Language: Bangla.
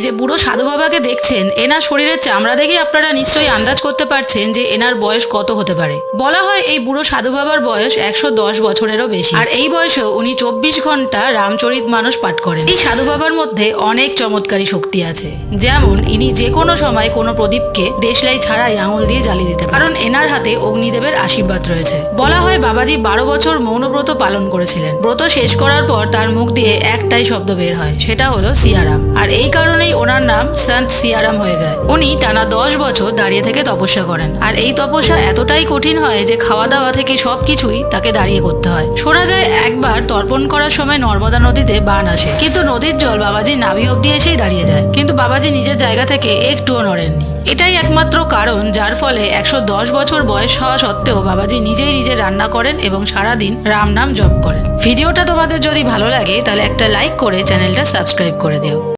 যে বুড়ো সাধু বাবাকে দেখছেন, এনার শরীরের চামড়া দেখে আপনারা নিশ্চয়ই আন্দাজ করতে পারছেন যে এনার বয়স কত হতে পারে। বলা হয় এই বুড়ো সাধু বাবার বয়স একশো দশ বছরেরও বেশি। আর এই বয়সেও উনি চব্বিশ ঘণ্টা রামচরিত মানুষ পাঠ করেন। এই সাধু বাবার মধ্যে অনেক চমৎকারী শক্তি আছে। যেমন, ইনি যে কোনো সময় কোনো প্রদীপকে দেশলাই ছাড়াই আঙুল দিয়ে জ্বালিয়ে দিতে কারণ এনার হাতে অগ্নিদেবের আশীর্বাদ রয়েছে। বলা হয় বাবাজি বারো বছর মৌনব্রত পালন করেছিলেন। ব্রত শেষ করার পর তার মুখ দিয়ে একটাই শব্দ বের হয়, সেটা হলো সিয়ারাম। আর এই নাম সন্ত সিয়ারাম হয়ে যায়। উনি টানা দশ বছর দাঁড়িয়ে থেকে তপস্যা করেন। আর এই তপস্যা এতটাই কঠিন হয় যে খাওয়া দাওয়া থেকে সবকিছুই তাকে দাঁড়িয়ে করতে হয়। শোনা যায় একবার তর্পণ করার সময় নর্মদা নদীতে বান আসে। কিন্তু নদীর জল বাবাজি নাভি অব্দি এসেই দাঁড়িয়ে যায়। কিন্তু বাবাজি নিজের জায়গা থেকে একটুও নড়েননি। এটাই একমাত্র কারণ যার ফলে একশো দশ বছর বয়স হওয়া সত্ত্বেও বাবাজি নিজেই নিজে রান্না করেন এবং সারাদিন রাম নাম জপ করেন। ভিডিওটা তোমাদের যদি ভালো লাগে, তাহলে একটা লাইক করে চ্যানেলটা সাবস্ক্রাইব করে দিও।